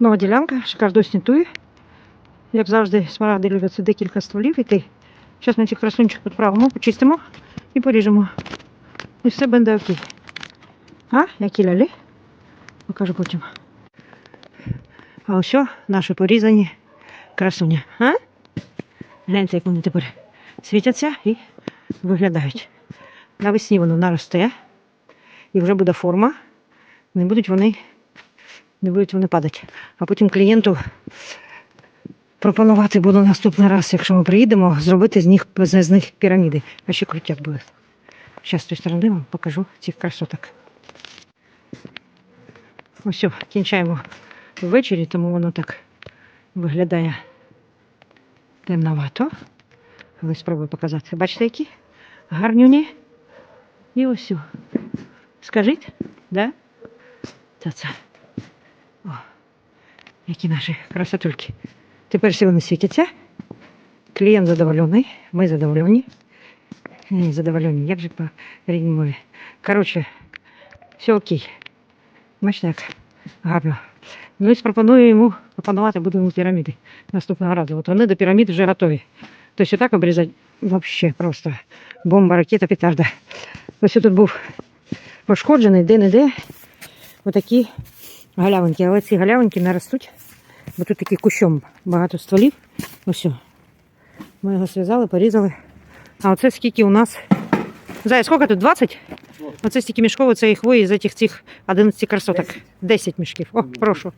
Нова ділянка, шикардос снітує. Як завжди, смарагди люблять декілька стволів іти. Зараз ми цих красунчик підправимо, почистимо і поріжемо. І все буде окей. А, які лялі? Покажу потім. А ось наші порізані красуні. А? Гляньте, як вони тепер світяться і виглядають. Навесні воно наросте, і вже буде форма. Не будуть вони, не будуть вони падати. А потім клієнту пропонувати буду наступний раз, якщо ми приїдемо, зробити з них, з них піраміди. А ще крутяк буде. Зараз з тієї сторони вам покажу цих красоток. Ось кінчаємо ввечері, тому воно так виглядає темновато. Але спробую показати. Бачите, які? Гарнюні. І ось. Скажіть, да? О, які наші красотульки. Тепер вони світяться. Клієнт задоволений, ми задоволені. Ні, задоволені, як же по рідній мові. Коротше, все окей. Бачите, як гарно. Ну і пропоную йому пропонувати будемо піраміди наступного разу. От вони до пірамід вже готові. Тобто так обрізати взагалі просто бомба, ракета, петарда. Ось тут був пошкоджений де-не-де отакі галявинки. Але ці галявинки не ростуть, бо тут такий кущом багато стволів. Ось. Ми його зв'язали, порізали. А оце скільки у нас. Зая, скільки тут? 20? Оце стільки мішков, це і хвої з цих цих 11 красоток. 10 мішків. О, прошу.